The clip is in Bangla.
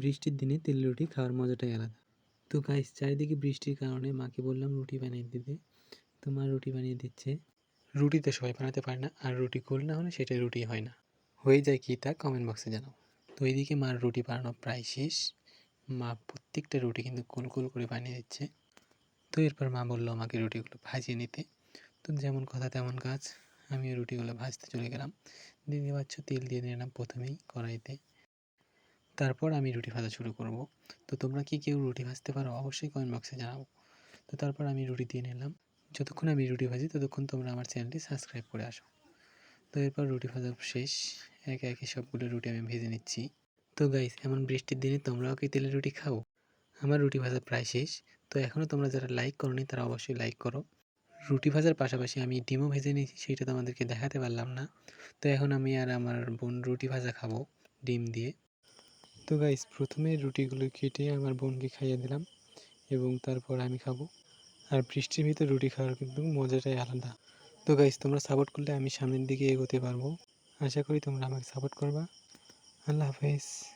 বৃষ্টির দিনে তেল রুটি খাওয়ার মজাটাই আলাদা। তো গাইস চারিদিকে বৃষ্টির কারণে মাকে বললাম রুটি বানিয়ে দিতে। তো মা রুটি বানিয়ে দিচ্ছে। রুটি তো সবাই বানাতে পারে না, আর রুটি গোল না হলে সেটা রুটি হয় না। হয়ে যায় কি তা কমেন্ট বক্সে জানাও। তো এইদিকে মার রুটি বানানো প্রায় শেষ। মা প্রত্যেকটা রুটি কিন্তু গোল গোল করে বানিয়ে দিচ্ছে। তো এরপর মা বলল আমাকে রুটিগুলো ভাজিয়ে নিতে। তো যেমন কথা তেমন কাজ। আমিও রুটিগুলো ভাজতে চলে গেলাম। দিদি পাচ্ছ তেল দিয়ে নিলাম প্রথমেই কড়াইতে। তারপর আমি রুটি ভাজা শুরু করব। তো তোমরা কি কেউ রুটি ভাজতে পারো অবশ্যই কমেন্ট বক্সে জানাব তো তারপর আমি রুটি দিয়ে নিলাম। যতক্ষণ আমি রুটি ভাজি ততক্ষণ তোমরা আমার চ্যানেলটি সাবস্ক্রাইব করে আসো। তো এরপর রুটি ভাজা শেষ। একে একে সবগুলো রুটি আমি ভেজে নিচ্ছি। তো গাইস এমন বৃষ্টির দিনে তোমরাও কি তেলের রুটি খাও? আমার রুটি ভাজা প্রায় শেষ। তো এখনও তোমরা যারা লাইক করোনি তারা অবশ্যই লাইক করো। রুটি ভাজার পাশাপাশি আমি ডিমও ভেজে নিয়েছি, সেটা তোমাদেরকে দেখাতে পারলাম না। তো এখন আমি আর আমার বোন রুটি ভাজা খাব ডিম দিয়ে। তো গাইস প্রথমে রুটিগুলো কেটে আমার বোনকে খাইয়ে দিলাম এবং তারপর আমি খাব। আর বৃষ্টির ভিতরে রুটি খাওয়ার কিন্তু মজাটাই আলাদা। তো গাইস তোমরা সাপোর্ট করলে আমি সামনের দিকে এগোতে পারব। আশা করি তোমরা আমাকে সাপোর্ট করবা। আল্লাহ হাফেজ।